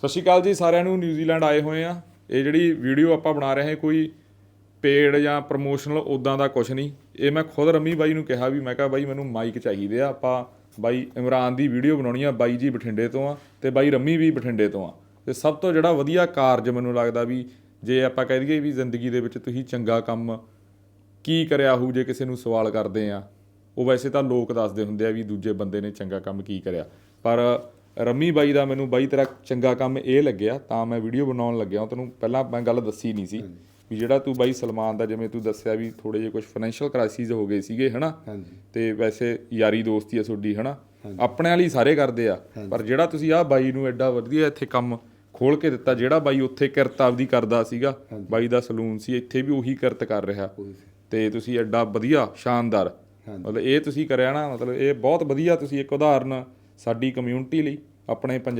ਸਤਿ ਸ਼੍ਰੀ ਅਕਾਲ ਜੀ, ਸਾਰਿਆਂ ਨੂੰ ਨਿਊਜ਼ੀਲੈਂਡ ਆਏ ਹੋਏ ਆ। ਇਹ ਜਿਹੜੀ ਵੀਡੀਓ ਆਪਾਂ ਬਣਾ ਰਹੇ ਹਾਂ ਕੋਈ ਪੇਡ ਜਾਂ ਪ੍ਰੋਮੋਸ਼ਨਲ ਉਦਾਂ ਦਾ ਕੁਝ ਨਹੀਂ। ਇਹ ਮੈਂ ਖੁਦ ਰਮੀ ਬਾਈ ਨੂੰ ਕਿਹਾ ਵੀ, ਮੈਂ ਕਿਹਾ ਬਾਈ, ਮੈਨੂੰ ਮਾਈਕ ਚਾਹੀਦੇ ਆ। ਆਪਾਂ ਬਾਈ ਇਮਰਾਨ ਦੀ ਵੀਡੀਓ ਬਣਾਉਣੀ ਆ, ਬਾਈ ਜੀ ਬਠਿੰਡੇ ਤੋਂ ਆ ਤੇ ਬਾਈ ਰਮੀ ਵੀ ਬਠਿੰਡੇ ਤੋਂ ਆ। ਤੇ ਸਭ ਤੋਂ ਜਿਹੜਾ ਵਧੀਆ ਕਾਰਜ ਮੈਨੂੰ ਲੱਗਦਾ ਵੀ, ਜੇ ਆਪਾਂ ਕਹਿ ਦਈਏ ਵੀ ਜ਼ਿੰਦਗੀ ਦੇ ਵਿੱਚ ਤੁਸੀਂ ਚੰਗਾ ਕੰਮ ਕੀ ਕਰਿਆ ਹੋਊ, ਜੇ ਕਿਸੇ ਨੂੰ ਸਵਾਲ ਕਰਦੇ ਆ, ਉਹ ਵੈਸੇ ਤਾਂ ਲੋਕ ਦੱਸਦੇ ਹੁੰਦੇ ਆ ਵੀ ਦੂਜੇ ਬੰਦੇ ਨੇ ਚੰਗਾ ਕੰਮ ਕੀ ਕਰਿਆ। ਪਰ ਰਮੀ ਬਾਈ ਦਾ ਮੈਨੂੰ ਬਾਈ ਤੇਰਾ ਚੰਗਾ ਕੰਮ ਇਹ ਲੱਗਿਆ ਤਾਂ ਮੈਂ ਵੀਡੀਓ ਬਣਾਉਣ ਲੱਗਿਆ। ਤੈਨੂੰ ਪਹਿਲਾਂ ਮੈਂ ਗੱਲ ਦੱਸੀ ਨਹੀਂ ਸੀ ਵੀ ਜਿਹੜਾ ਤੂੰ ਬਾਈ ਸਲਮਾਨ ਦਾ ਜਿਵੇਂ ਤੂੰ ਦੱਸਿਆ ਵੀ ਥੋੜੇ ਜਿਹੇ ਕੁਝ ਫਾਈਨੈਂਸ਼ੀਅਲ ਕ੍ਰਾਈਸਿਸ ਹੋ ਗਏ ਸੀਗੇ ਹਨਾ? ਤੇ ਵੈਸੇ ਯਾਰੀ ਦੋਸਤੀ ਆ ਤੁਹਾਡੀ ਹਨਾ? ਆਪਣੇ ਵਾਲੀ ਸਾਰੇ ਕਰਦੇ ਆ ਪਰ ਜਿਹੜਾ ਤੁਸੀਂ ਆਹ ਬਾਈ ਨੂੰ ਐਡਾ ਵਧੀਆ ਇੱਥੇ ਕੰਮ ਖੋਲ ਕੇ ਦਿੱਤਾ ਜਿਹੜਾ ਬਾਈ ਉੱਥੇ ਕਿਰਤ ਆਪਦੀ ਕਰਦਾ ਸੀਗਾ ਬਾਈ ਦਾ ਸਲੂਨ ਸੀ ਇੱਥੇ ਵੀ ਉਹੀ ਕਿਰਤ ਕਰ ਰਿਹਾ। ਉਹੀ। ਤੇ ਤੁਸੀਂ ਐਡਾ ਵਧੀਆ ਸ਼ਾਨਦਾਰ। ਮਤਲਬ ਇਹ ਤੁਸੀਂ ਕਰਿਆ ਨਾ ਮਤਲਬ ਇਹ ਬਹੁਤ ਵਧੀਆ ਤੁਸੀਂ ਇੱਕ ਉਦਾਹਰਨ ਸਾਡੀ ਕਮਿਊਨਿਟੀ ਲਈ ਆਪਣੇ ਪੰਜਾਬ